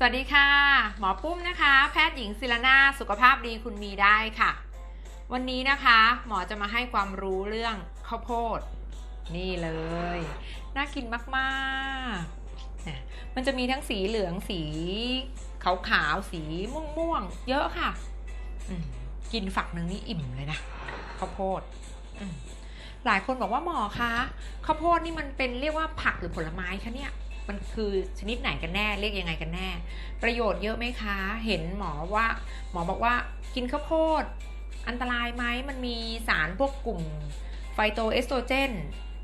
สวัสดีค่ะ หมอปุ้มนะคะ แพทย์หญิงศิลนาสุขภาพดีคุณมีได้ค่ะ วันนี้นะคะหมอจะมาให้ความรู้เรื่องข้าวโพด นี่เลย น่ากินมากๆนะมันจะมีทั้งสีเหลืองสีขาวๆสีม่วงๆ เยอะค่ะ กินฝักหนึ่งนี่อิ่มเลยนะข้าวโพดหลายคนบอกว่าหมอคะข้าวโพดนี่มันเป็นเรียกว่าผักหรือผลไม้คะเนี่ย มันคือชนิดไหนกันแน่เรียกยังไงกันแน่ ประโยชน์เยอะไหมคะ เห็นหมอว่า หมอบอกว่ากินข้าวโพด อันตรายไหมมันมีสารพวกกลุ่มไฟโตเอสโตรเจน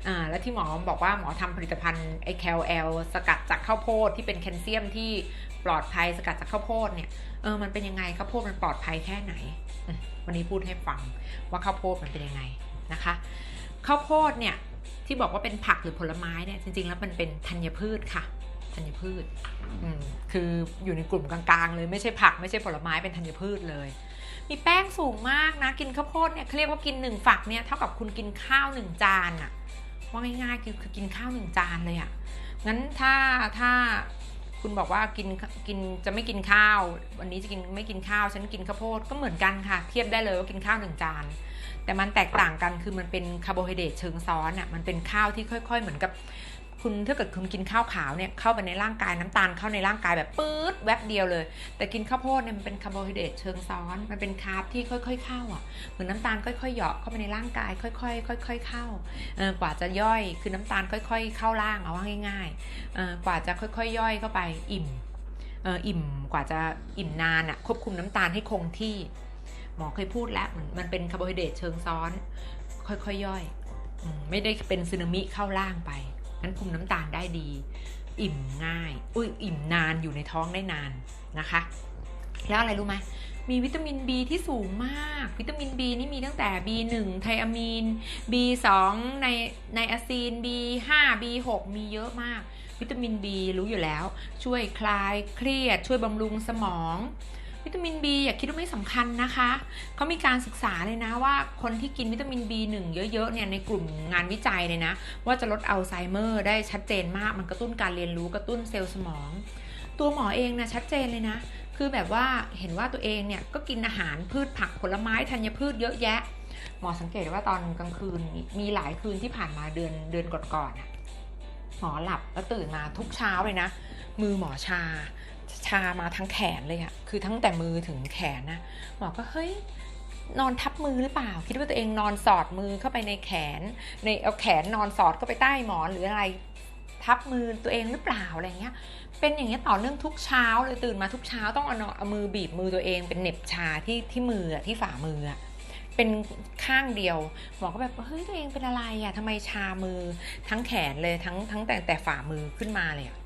อ่าแล้วที่หมอบอกว่าหมอทำผลิตภัณฑ์ไอแคลเอลสกัดจากข้าวโพดที่เป็นแคลเซียมที่ปลอดภัยสกัดจากข้าวโพดเนี่ยเออมันเป็นยังไงข้าวโพดมันปลอดภัยแค่ไหน วันนี้พูดให้ฟังว่าข้าวโพดมันเป็นยังไงนะคะข้าวโพดเนี่ย ที่บอกว่าเป็นผักหรือผลไม้เนี่ยจริง ๆ แล้วมันเป็นธัญพืชค่ะธัญพืชคืออยู่ในกลุ่มกลางๆ เลยไม่ใช่ผักไม่ใช่ผลไม้เป็นธัญพืชเลย มีแป้งสูงมากนะ กินข้าวโพดเนี่ยเขาเรียกว่ากินหนึ่งฝักเนี่ยเท่ากับคุณกินข้าวหนึ่งจานอะว่าง่ายๆคือคือกินข้าวหนึ่งจานเลยอะงั้นถ้าถ้าคุณบอกว่ากินกินจะไม่กินข้าว วันนี้จะกินไม่กินข้าวฉันกินข้าวโพดก็เหมือนกันค่ะ เทียบได้เลยว่ากินข้าวหนึ่งจาน แต่มันแตกต่างกันคือมันเป็นคาร์โบไฮเดรตเชิงซ้อนอะมันเป็นข้าวที่ค่อย ๆ เหมือนกับ คุณถ้าเกิดคุณกินข้าวขาวเนี่ยเข้าไปในร่างกายน้ำตาลเข้าในร่างกายแบบปื๊ดแวบเดียวเลย แต่กินข้าวโพดเนี่ยมันเป็นคาร์โบไฮเดรตเชิงซ้อน มันเป็นคาร์บที่ค่อย ๆ เข้าอะเหมือนน้ำตาลค่อยๆเหยาะเข้าไปในร่างกาย ค่อยๆค่อย ๆ เข้ากว่าจะย่อยคือน้ำตาลค่อย ๆ เข้าร่างเอาว่าง่ายๆกว่าจะค่อยๆย่อยเข้าไปอิ่มอออิ่มกว่าจะอิ่มนานอะควบคุมน้ำตาลให้คงที่ หมอเคยพูดแล้วมันมันเป็นคาร์โบไฮเดรตเชิงซ้อน ค่อยๆย่อยอมไม่ได้เป็นสึนามิเข้าร่างไปนั้นคุมน้ำตาลได้ดี อิ่มง่ายอุ้ยอิ่มนานอยู่ในท้องได้นานนะคะ แล้วอะไรรู้ไหมมีวิตามิน B ที่สูงมาก วิตามิน B นี่มีตั้งแต่ B1 ไทอะมีน B2 ในในอะซีน B5 B6 มีเยอะมาก วิตามิน B รู้อยู่แล้ว ช่วยคลายเครียด ช่วยบำรุงสมอง วิตามิน B อย่าคิดว่าไม่สำคัญนะคะเขามีการศึกษาเลยนะว่าคนที่กินวิตามิน B1 เยอะๆเนี่ยในกลุ่มงานวิจัยเลยนะ ว่าจะลดอัลไซเมอร์ได้ชัดเจนมาก มันกระตุ้นการเรียนรู้กระตุ้นเซลล์สมอง ตัวหมอเองนะชัดเจนเลยนะ คือแบบว่าเห็นว่าตัวเองเนี่ยก็กินอาหารพืชผักผลไม้ธัญพืชเยอะแยะ หมอสังเกตว่าตอนกลางคืนมีหลายคืนที่ผ่านมาเดือนเดือนก่อนๆอะหมอหลับแล้วตื่นมาทุกเช้าเลยนะ มือหมอชา ชามาทั้งแขนเลยอะคือทั้งแต่มือถึงแขนนะหมอก็เฮ้ยนอนทับมือหรือเปล่า คิดว่าตัวเองนอนสอดมือเข้าไปในแขน ในเอาแขนนอนสอดเข้าไปใต้หมอนหรืออะไร ทับมือตัวเองหรือเปล่าอะไรเงี้ย เป็นอย่างเงี้ยต่อเนื่องทุกเช้าเลยตื่นมาทุกเช้าต้องเอาเอามือบีบมือตัวเองเป็นเหน็บชาที่ที่มืออะที่ฝ่ามืออะเป็นข้างเดียวหมอก็แบบเฮ้ยตัวเองเป็นอะไรอะทำไมชามือทั้งแขนเลยทั้งทั้งแต่แต่ฝ่ามือขึ้นมาเลยอะ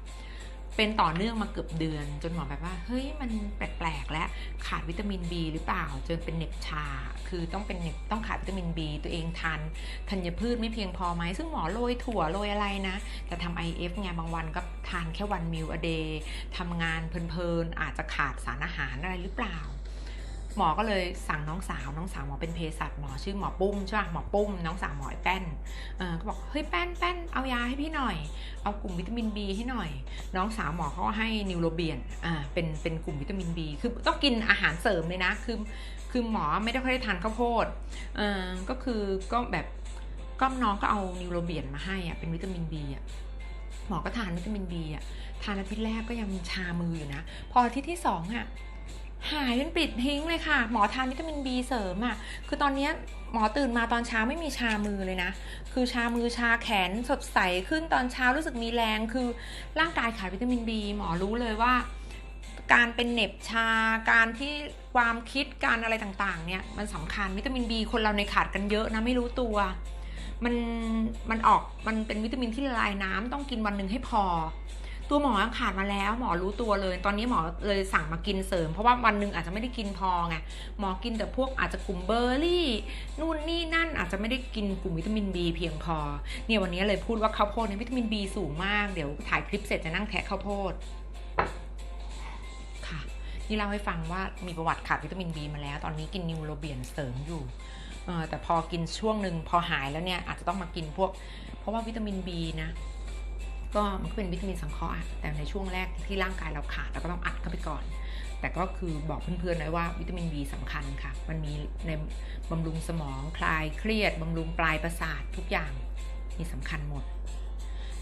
เป็นต่อเนื่องมาเกือบเดือน จนหมอแบบว่า เฮ้ยมันแปลกๆ แล้วขาดวิตามิน B หรือเปล่า จนเป็นเหน็บชา คือต้องเป็นเน็บต้องขาดวิตามิน B ตัวเองทานธัญพืชไม่เพียงพอไหม ซึ่งหมอโรยถั่วโรยอะไรนะ แต่ทำ IF ไงบางวันก็ทานแค่วันมิลอเดย์ทำงานเพลินๆ อาจจะขาดสารอาหารอะไรหรือเปล่า หมอก็เลยสั่งน้องสาวน้องสาวหมอเป็นเภสัชหมอชื่อหมอปุ้มใช่ป่ะหมอปุ้มน้องสาวหมอไอ้แป้นเออก็บอกเฮ้ยแป้นแป้นเอายาให้พี่หน่อย เอากลุ่มวิตามิน B ให้หน่อย น้องสาวหมอเขาก็ให้นิวโรเบียนอ่าเป็นเป็นกลุ่มวิตามิน B คือต้องกินอาหารเสริมเลยนะคือคือหมอไม่ได้ค่อยได้ทานข้าวโพดเออก็คือก็แบบก็น้องก็เอานิวโรเบียนมาให้อะเป็นวิตามิน B อะหมอก็ทานวิตามิน B อะทานอาทิตย์แรกก็ยังชามืออยู่นะ พออาทิตย์ที่สองอะ หายเป็นปิดทิ้งเลยค่ะ หมอทานวิตามิน B เสริมอะ คือตอนนี้หมอตื่นมาตอนเช้าไม่มีชามือเลยนะ คือชามือชาแขนสดใสขึ้นตอนเช้ารู้สึกมีแรง คือร่างกายขาดวิตามิน B หมอรู้เลยว่า การเป็นเหน็บชา การที่ความคิดการอะไรต่างๆ เนี่ยมันสำคัญวิตามิน B คนเราในขาดกันเยอะนะไม่รู้ตัว มันมันออกมันเป็นวิตามินที่ละลายน้ำต้องกินวันหนึ่งให้พอ ตัวหมอขาดมาแล้วหมอรู้ตัวเลย ตอนนี้หมอเลยสั่งมากินเสริม เพราะว่าวันหนึ่งอาจจะไม่ได้กินพอไงหมอกินแต่พวกอาจจะกลุ่มเบอร์รี่นู่นนี่นั่นอาจจะไม่ได้กินกลุ่มวิตามิน B เพียงพอเนี่ยวันนี้เลยพูดว่าข้าวโพดเนี่ยวิตามิน B สูงมากเดี๋ยวถ่ายคลิปเสร็จจะนั่งแทะข้าวโพดค่ะนี่เล่าให้ฟังว่ามีประวัติขาดวิตามิน B มาแล้ว ตอนนี้กินนิวโรเบียนเสริมอยู่แต่พอกินช่วงหนึ่งพอหายแล้วเนี่ยอาจจะต้องมากินพวก เพราะว่าวิตามิน B นะ ก็มันก็เป็นวิตามินสังเคราะห์แต่ในช่วงแรกที่ร่างกายเราขาดเราก็ต้องอัดเข้าไปก่อน แต่ก็คือบอกเพื่อนๆเลยว่าวิตามิน B สำคัญค่ะ มันมีในบำรุงสมองคลายเครียดบำรุงปลายประสาททุกอย่างมีสำคัญหมด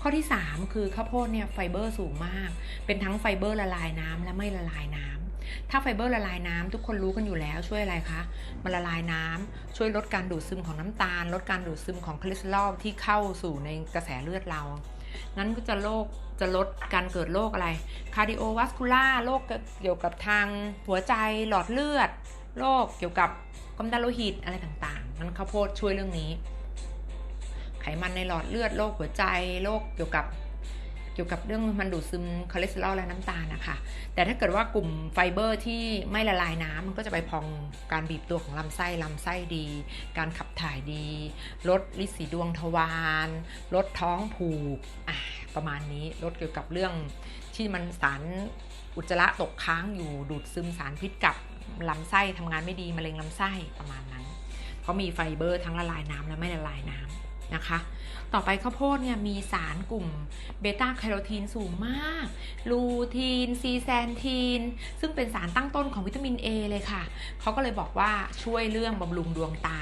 ข้อที่ 3 คือข้าวโพดเนี่ยไฟเบอร์สูงมาก เป็นทั้งไฟเบอร์ละลายน้ำและไม่ละลายน้ำถ้าไฟเบอร์ละลายน้ำทุกคนรู้กันอยู่แล้วช่วยอะไรคะมันละลายน้ำช่วยลดการดูดซึมของน้ำตาล ลดการดูดซึมของคอเลสเตอรอลที่เข้าสู่ในกระแสเลือดเรา นั้นก็จะโรคจะลดการเกิดโรคอะไรคาร์ดิโอวัสคูล่าโรคเกี่ยวกับทางหัวใจหลอดเลือดโรคเกี่ยวกับความดันโลหิตอะไรต่างๆ นั้นข้าวโพดช่วยเรื่องนี้ ไขมันในหลอดเลือดโรคหัวใจโรคเกี่ยวกับ เกี่ยวกับเรื่องมันดูดซึมคอเลสเตอรอลและน้ำตาลนะคะ แต่ถ้าเกิดว่ากลุ่มไฟเบอร์ที่ไม่ละลายน้ำมันก็จะไปพองการบีบตัวของลำไส้ลำไส้ดี การขับถ่ายดี ลดลิสีดวงทวารลดท้องผูกอะประมาณนี้ลดเกี่ยวกับเรื่องที่มันสารอุจจาระตกค้างอยู่ดูดซึมสารพิษกับลำไส้ทำงานไม่ดีมะเร็งลำไส้ประมาณนั้น เพราะมีไฟเบอร์ทั้งละลายน้ำและไม่ละลายน้ำ นะคะ ต่อไปข้าวโพดเนี่ยมีสารกลุ่มเบต้าแคโรทีนสูงมาก ลูทีน ซีแซนทีน ซึ่งเป็นสารตั้งต้นของวิตามิน A เลยค่ะ เขาก็เลยบอกว่าช่วยเรื่องบำรุงดวงตา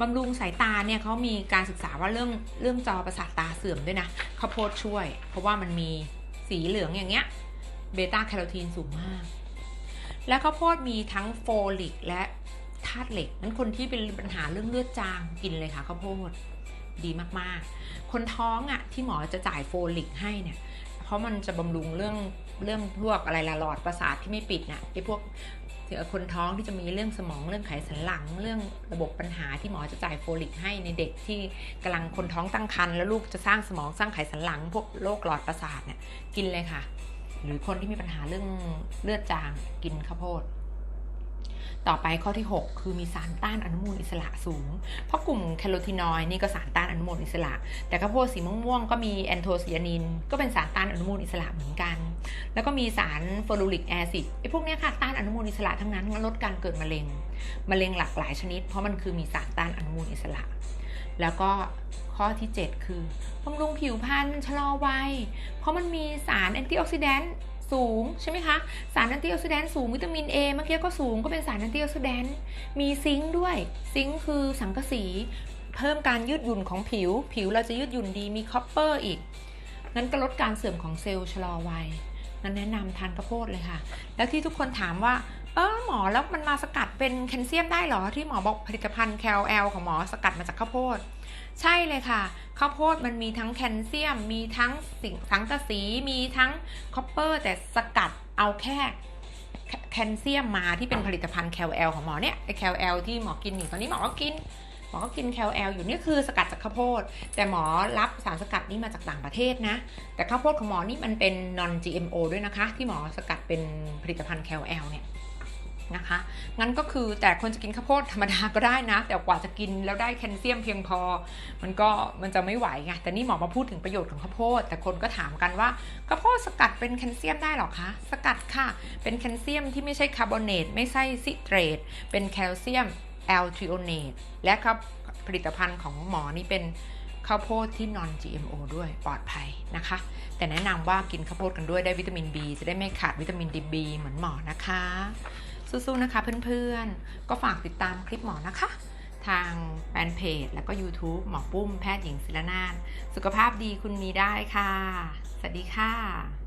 บำรุงสายตาเนี่ยเขามีการศึกษาว่าเรื่องเรื่องจอประสาทตาเสื่อมด้วยนะข้าวโพดช่วย เพราะว่ามันมีสีเหลืองอย่างเงี้ย เบต้าแคโรทีนสูงมาก และข้าวโพดมีทั้งโฟลิกและธาตุเหล็กนั้นคนที่เป็นปัญหาเรื่องเลือดจางกินเลยค่ะข้าวโพด ดีมากๆ คนท้องอะ่ะที่หมอจะจ่ายโฟลิกให้เนี่ย เพราะมันจะบำรุงเรื่องเรื่องพวกอะไรละหลอดประสาทที่ไม่ปิดน่ะไอ้พวกคนท้องที่จะมีเรื่องสมองเรื่องไขสันหลังเรื่องระบบปัญหาที่หมอจะจ่ายโฟลิกให้ในเด็กที่กำลังคนท้องตั้งครรภ์แล้วลูกจะสร้างสมองสร้างไขสันหลัง พวกโรคหลอดประสาทเนี่ยกินเลยค่ะ หรือคนที่มีปัญหาเรื่องเลือดจางกินข้าวโพด ต่อไปข้อที่ 6 คือมีสารต้านอนุมูลอิสระสูง เพราะกลุ่มแคโรทีนอยด์นี่ก็สารต้านอนุมูลอิสระ แต่ข้าวโพดสีม่วงๆก็มีแอนโทไซยานิน ก็เป็นสารต้านอนุมูลอิสระเหมือนกัน แล้วก็มีสารฟลูริกแอซิดไอ้พวกเนี้ยค่ะต้านอนุมูลอิสระทั้งนั้นลดการเกิดมะเร็งมะเร็งหลากหลายชนิด เพราะมันคือมีสารต้านอนุมูลอิสระ แล้วก็ข้อที่ 7 คือบำรุงผิวพรรณชะลอวัยเพราะมันมีสารแอนตี้ออกซิแดนต์ สูงใช่ไหมคะ สารแอนตี้ออกซิแดนต์สูงวิตามิน A เมื่อกี้ก็สูงก็เป็นสารแอนตี้ออกซิแดนต์มีซิงค์ด้วย ซิงค์คือสังกะสีเพิ่มการยืดหยุ่นของผิว ผิวเราจะยืดหยุ่นดีมีคอปเปอร์อีก นั้นก็ลดการเสื่อมของเซลล์ชะลอวัยนั้นแนะนำทานข้าวโพดเลยค่ะ แล้วที่ทุกคนถามว่า เออหมอแล้วมันมาสกัดเป็นแคลเซียมได้เหรอที่หมอบอกผลิตภัณฑ์แคลแอลของหมอสกัดมาจากข้าวโพด ใช่เลยค่ะ ข้าวโพดมันมีทั้งแคลเซียม มีทั้งสิ่งสังกะสีมีทั้งคอปเปอร์ แต่สกัดเอาแค่แคลเซียมมาที่เป็นผลิตภัณฑ์แคลแอลของหมอเนี่ยไอแคลแอลที่หมอกินอยู่ตอนนี้หมอก็กินหมอก็กินแคลแอลอยู่นี่คือสกัดจากข้าวโพด แต่หมอรับสารสกัดนี้มาจากต่างประเทศนะ แต่ข้าวโพดของหมอนี่มันเป็น non GMO ด้วยนะคะ ที่หมอสกัดเป็นผลิตภัณฑ์แคลแอลเนี่ย นะคะ งั้นก็คือแต่คนจะกินข้าวโพดธรรมดาก็ได้นะ แต่กว่าจะกินแล้วได้แคลเซียมเพียงพอ มันก็มันจะไม่ไหวไง แต่นี่หมอมาพูดถึงประโยชน์ของข้าวโพด แต่คนก็ถามกันว่าข้าวโพดสกัดเป็นแคลเซียมได้หรอคะ สกัดค่ะ เป็นแคลเซียมที่ไม่ใช่คาร์บอเนต ไม่ใช่ซิเตรต เป็นแคลเซียมแอลทริโอเนต และครับผลิตภัณฑ์ของหมอนี่เป็นข้าวโพดที่ non GMO ด้วยปลอดภัยนะคะ แต่แนะนำว่ากินข้าวโพดกันด้วยได้วิตามิน B จะได้ไม่ขาดวิตามินดี B เหมือนหมอนะคะ สู้ๆนะคะเพื่อนๆ ก็ฝากติดตามคลิปหมอนะคะ ทางแฟนเพจแล้วก็ YouTube หมอปุ้มแพทย์หญิงศิลนานสุขภาพดีคุณมีได้ค่ะ สวัสดีค่ะ